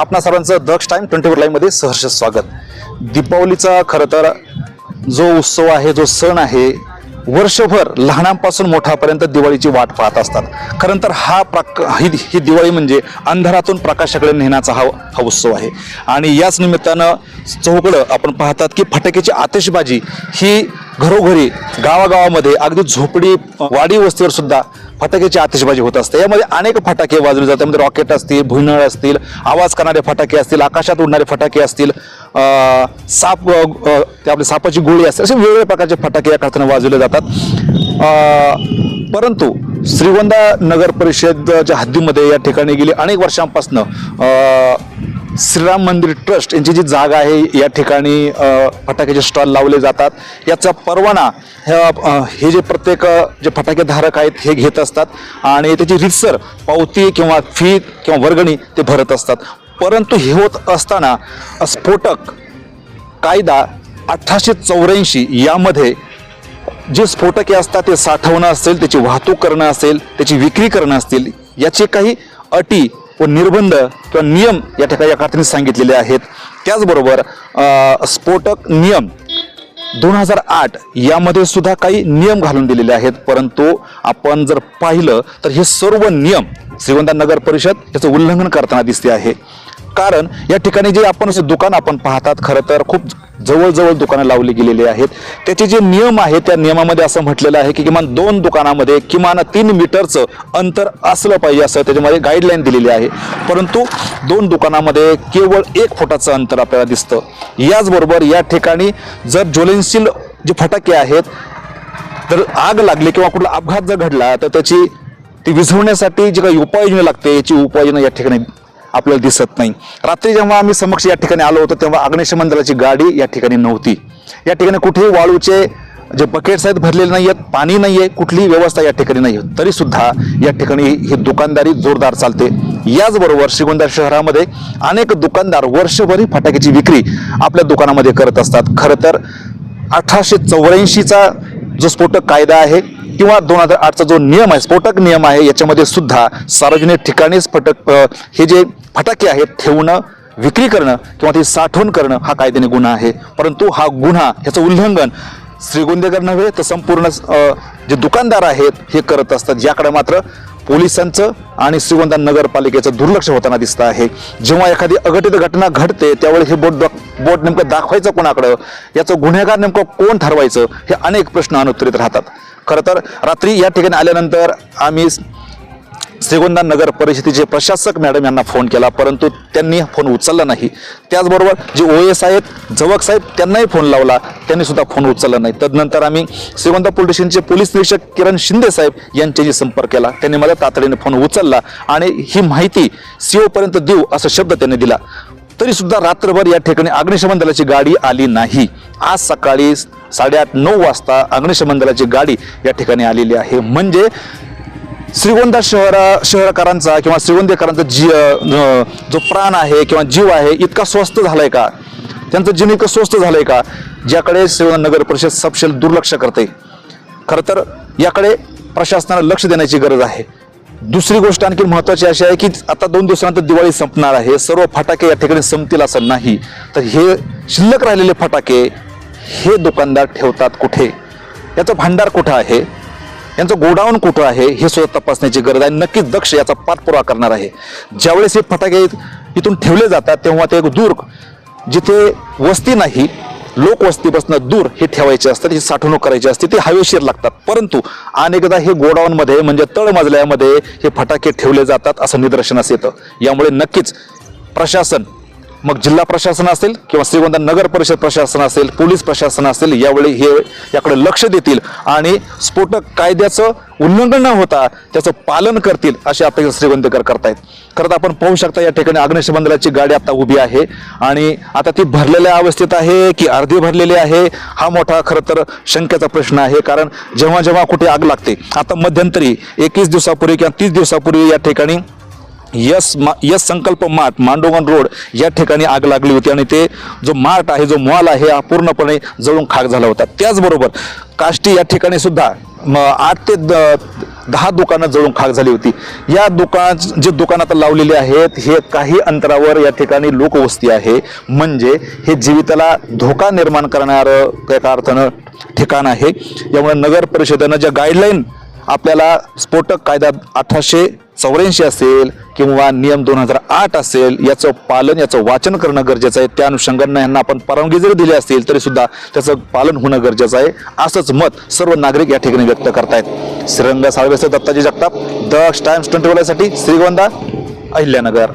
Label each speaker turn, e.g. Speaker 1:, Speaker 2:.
Speaker 1: आपणा सर्वांचं Daksh time twenty four live सहर्ष स्वागत. दीपावलीचा खरं तर जो उत्सव आहे जो सण आहे वर्षभर लहानांपासून मोठ्यापर्यंत दिवाळीची वाट पाहत असतात. खरं तर हा प्रक ही ही दिवाळी म्हणजे अंधारातून प्रकाशाकडे नेण्याचा हा हा उत्सव आहे. आणि याच निमित्तानं चौकडं आपण पाहतात की फटाक्याची आतिषबाजी ही घरोघरी गावागावामध्ये अगदी झोपडी वाडी वस्तीवर सुद्धा फटाक्याची आतिषबाजी होत असते. यामध्ये अनेक फटाके वाजवले जातात. त्यामध्ये रॉकेट असतील भुईनळ असतील आवाज करणारे फटाके असतील आकाशात उडणारे फटाके असतील साप अं, ते आपले सापाची गोळी असते. असे वेगवेगळ्या प्रकारचे फटाके या खात्याने वाजवले जातात. परंतु श्रीगोंदा नगर परिषदच्या हद्दीमध्ये या ठिकाणी गेली अनेक वर्षांपासून श्रीराम मंदिर ट्रस्ट यांची जी जागा आहे या ठिकाणी फटाक्याचे स्टॉल लावले जातात. याचा परवाना ह्या हे जे प्रत्येक जे फटाके धारक आहेत हे घेत असतात. आणि त्याची रितसर पावती किंवा फी किंवा वर्गणी ते भरत असतात. परंतु हे होत असताना स्फोटक कायदा अठराशे चौऱ्याऐंशी यामध्ये जे स्फोटके असतात ते साठवणं असेल त्याची वाहतूक करणं असेल त्याची विक्री करणं असतील याचे काही अटी व निर्बंध किंवा नियम या ठिकाणी या खात्याने सांगितलेले आहेत. त्याचबरोबर स्फोटक नियम दोन हजार आठ यामध्ये सुद्धा काही नियम घालून दिलेले आहेत. परंतु आपण जर पाहिलं तर हे सर्व नियम श्रीगोंदा नगर परिषद याचं उल्लंघन करताना दिसते आहे. कारण या ठिकाणी जे आपण असे दुकान आपण पाहतात खरं तर खूप जवळजवळ दुकानं लावली गेलेली आहेत. त्याचे जे नियम आहेत त्या नियमामध्ये असं म्हटलेलं आहे की किमान दोन दुकानामध्ये किमान तीन मीटरचं अंतर असलं पाहिजे असं त्याच्यामध्ये गाईडलाईन दिलेली आहे. परंतु दोन दुकानामध्ये केवळ एक फुटाचं अंतर आपल्याला दिसतं. याचबरोबर या ठिकाणी जर ज्वलनशील जे फटाके आहेत जर आग लागली किंवा कुठला अपघात जर घडला तर त्याची ती विझवण्यासाठी जी काही उपाययोजना लागते याची उपाययोजना या ठिकाणी आपल्याला दिसत नाही. रात्री जेव्हा आम्ही समक्ष या ठिकाणी आलो होतो तेव्हा अग्निशमन दलाची गाडी या ठिकाणी नव्हती. या ठिकाणी कुठेही वाळूचे जे बकेट्स आहेत भरलेले नाही आहेत पाणी नाही आहे कुठलीही व्यवस्था या ठिकाणी नाही आहे तरीसुद्धा या ठिकाणी ही दुकानदारी जोरदार चालते. याचबरोबर श्रीगोंदा शहरामध्ये अनेक दुकानदार वर्षभरी फटाक्याची विक्री आपल्या दुकानामध्ये करत असतात. खरं तर अठराशे चौऱ्याऐंशीचा जो स्फोटक कायदा आहे किंवा दोन हजार आठचा जो नियम आहे स्फोटक नियम आहे याच्यामध्ये सुद्धा सार्वजनिक ठिकाणी स्फोटक हे जे फटाके आहेत ठेवणं विक्री करणं किंवा ती साठवण करणं हा कायद्याने गुन्हा आहे. परंतु हा गुन्हा ह्याचं उल्लंघन श्रीगोंदेकर नव्हे तर संपूर्ण जे दुकानदार आहेत हे करत असतात याकडे मात्र पोलिसांचं आणि श्रीगोंदा नगरपालिकेचं दुर्लक्ष होताना दिसतं आहे. जेव्हा एखादी अघटित घटना घडते त्यावेळी हे बोट बोट नेमकं दाखवायचं कोणाकडं? याचं गुन्हेगार नेमकं कोण ठरवायचं? हे अनेक प्रश्न अनुत्तरित राहतात. खरं तर रात्री या ठिकाणी आल्यानंतर आम्ही श्रीगोंदा नगर परिषदेचे प्रशासक मॅडम यांना फोन केला परंतु त्यांनी फोन उचलला नाही. त्याचबरोबर जे ओ एस आहेत जवक साहेब त्यांनाही फोन लावला त्यांनी सुद्धा फोन उचलला नाही. तदनंतर आम्ही श्रीगोंदा पोलीस स्टेशनचे पोलीस निरीक्षक किरण शिंदे साहेब यांच्याशी संपर्क केला. त्यांनी मला तातडीने फोन उचलला आणि ही माहिती सीओपर्यंत देऊ असा शब्द त्यांनी दिला. तरी सुद्धा रात्रभर या ठिकाणी अग्निशमन दलाची गाडी आली नाही. आज सकाळी साडेआठ नऊ वाजता अग्निशमन दलाची गाडी या ठिकाणी आलेली आहे. म्हणजे श्रीगोंदा शहरा शहरकारांचा किंवा श्रीगोंदेकरांचा जी जो प्राण आहे किंवा जीव आहे इतका स्वस्त झालाय का? त्यांचं जीवन इतकं स्वस्त झालंय का? ज्याकडे श्रीगोंदा नगर परिषद सपशेल दुर्लक्ष करते खरं तर याकडे प्रशासनाला लक्ष देण्याची गरज आहे. दुसरी गोष्ट आणखी महत्वाची अशी आहे की आता दोन दिवसानंतर दिवाळी संपणार आहे. सर्व फटाके या ठिकाणी संपतील असं नाही. तर हे शिल्लक राहिलेले फटाके हे दुकानदार ठेवतात कुठे? याचं भांडार कुठं आहे? यांचं गोडाऊन कुठं आहे? हे सुद्धा तपासण्याची गरज आहे. नक्कीच दक्ष याचा पाठपुरावा करणार आहे. ज्यावेळेस हे फटाके इथून ठेवले जातात तेव्हा ते एक दूर जिथे वस्ती नाही लोकवस्तीपासून दूर हे ठेवायचे असतात ही साठवणूक करायची असते ते हवेशीर लागतात. परंतु अनेकदा हे गोडाऊनमध्ये म्हणजे तळमजल्यामध्ये हे फटाके ठेवले जातात असं निदर्शनास येतं. यामुळे नक्कीच प्रशासन मग जिल्हा प्रशासन असेल किंवा श्रीगोंदा नगर परिषद प्रशासन असेल पोलीस प्रशासन असेल यावेळी हे याकडे लक्ष देतील आणि स्फोटक कायद्याचं उल्लंघन न होता त्याचं पालन करतील अशी अपेक्षा श्रीगोंदेकर करतायत. खरं तर आपण पाहू शकता या ठिकाणी अग्निशमन दलाची गाडी आता उभी आहे आणि आता ती भरलेल्या अवस्थेत आहे की अर्धी भरलेली आहे? हा मोठा खरं तर शंकेचा प्रश्न आहे कारण जेव्हा जेव्हा कुठे आग लागते आता मध्यंतरी एकवीस दिवसापूर्वी किंवा तीस दिवसापूर्वी या ठिकाणी यस मा यस संकल्प मार्ट मांडोगण रोड या ठिकाणी आग लागली होती आणि ते जो मार्ट आहे जो मॉल आहे हा पूर्णपणे जळून खाक झाला होता. त्याचबरोबर काष्टी या ठिकाणी सुद्धा आठ ते द- दहा दुकानं जळून खाक झाली होती. या दुकान जे दुकान आता लावलेली आहेत हे काही अंतरावर या ठिकाणी लोकवस्ती आहे. म्हणजे हे जीविताला धोका निर्माण करणारं एका अर्थानं ठिकाण आहे. यामुळे नगर परिषदेनं ज्या गाईडलाईन आपल्याला स्फोटक कायदा अठराशे चौऱ्याऐंशी असेल किंवा नियम दोन हजार आठ असेल याचं पालन याचं वाचन करणं गरजेचं आहे. त्या अनुषंगानं यांना आपण परवानगी जरी दिली असेल तरी सुद्धा त्याचं पालन होणं गरजेचं आहे. असंच मत सर्व नागरिक या ठिकाणी व्यक्त करतायत. Shrirang साळवेसर Dattaji Jagtap the times twenty साठी श्रीगोंदा अहिल्यानगर.